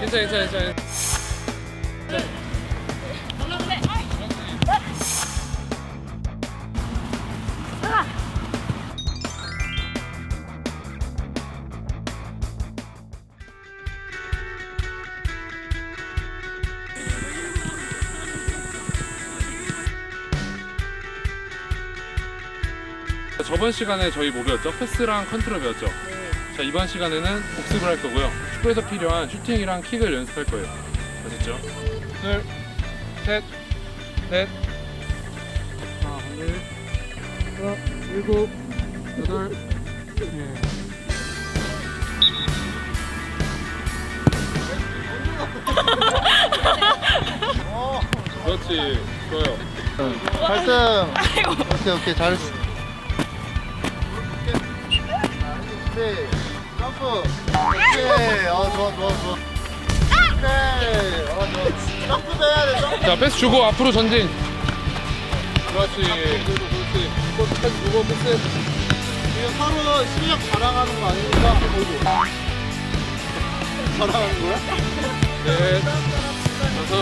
괜찮아 괜찮아 괜찮아 저번 시간에 저희 뭐 배웠죠? 패스랑 컨트롤 배웠죠? 자 이번 시간에는 복습을 할 거고요 축구에서 필요한 슈팅이랑 킥을 연습할 거예요 아셨죠? 둘, 셋, 넷 하나, 둘, 여섯, 일곱, 여덟, 예. 그렇지 좋아요 8등. 오케이, 오케이, 잘했어. 네, 점프. 오케이, 어, 좋아, 좋아, 좋아. 오케이, 어, 좋아. 점프도 해야 돼, 점프. 자 패스 주고 앞으로 전진 그렇지 그렇지 이거 패스 주고 패스 지금 서로 실력 자랑하는 거 아닙니까? 자랑하는 거야? 넷, 다섯, 여섯.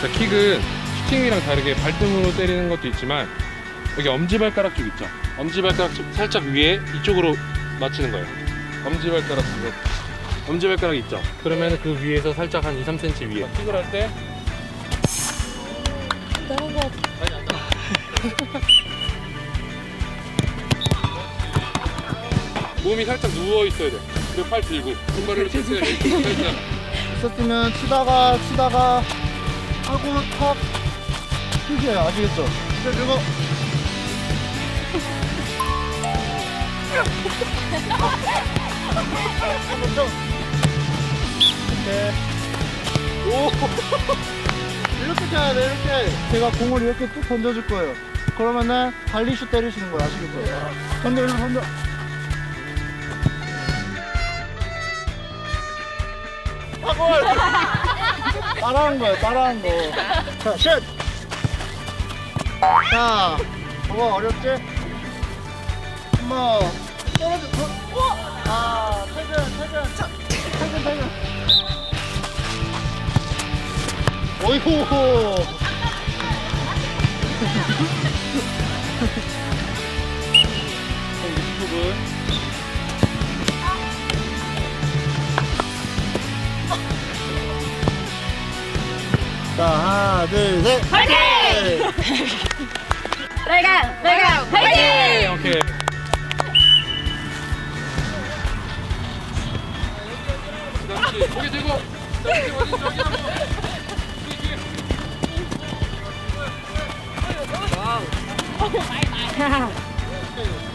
자, 킥은 슈팅이랑 다르게 발등으로 때리는 것도 있지만 여기 엄지발가락 쪽 있죠? 엄지발가락 쪽 살짝 위에 이쪽으로 맞추는 거예요. 엄지발가락 쪽. 엄지발가락 있죠? 그러면 그 위에서 살짝 한 2, 3cm 위에. 킥을 할 때. 몸이 살짝 누워 있어야 돼. 그리고 팔 들고 손발을 이렇게 살짝. 있었으면 치다가, 치다가, 하고, 탁. 튀겨요, 아시겠죠? 그리고. 이렇게. 오! 이렇게 쳐야 돼, 이렇게. 제가 공을 이렇게 뚝 던져줄 거예요. 그러면은 발리슛 때리시는 거예요, 아시겠죠? 던져, 일로 던져. 파골! 따라한 거예요, 따라한 거. 자, 슛! 자, 뭐가 어렵지? 한번 떨어져, 더. 아, 퇴근, 퇴근. 퇴근, 퇴근. 어이구. 유튜브. 자, 하나, 둘, 셋. 파이팅! 빨강! 빨강! 파이팅! 그렇지. 고개 들고. 자, 이렇게 어디 저기 한번.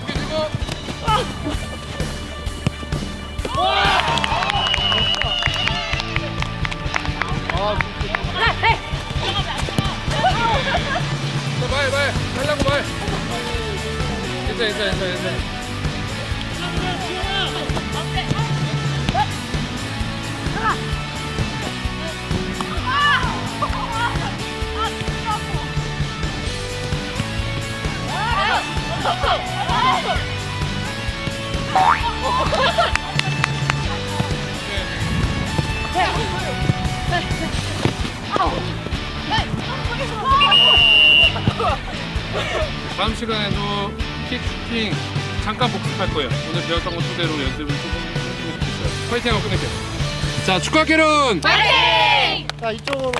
고개 들고. 아, 자, 말, 말. 하려고 말. 괜찮아, 괜찮아, 괜찮아, 괜찮아. 다음 시간에도 킥, 슈팅 잠깐 복습할 거예요. 오늘 배웠던 거 토대로 연습을 조금 해보고 싶어요. 파이팅 하고 끝낼게요. 자, 축하 캐론! 파이팅! 자, 이쪽으로.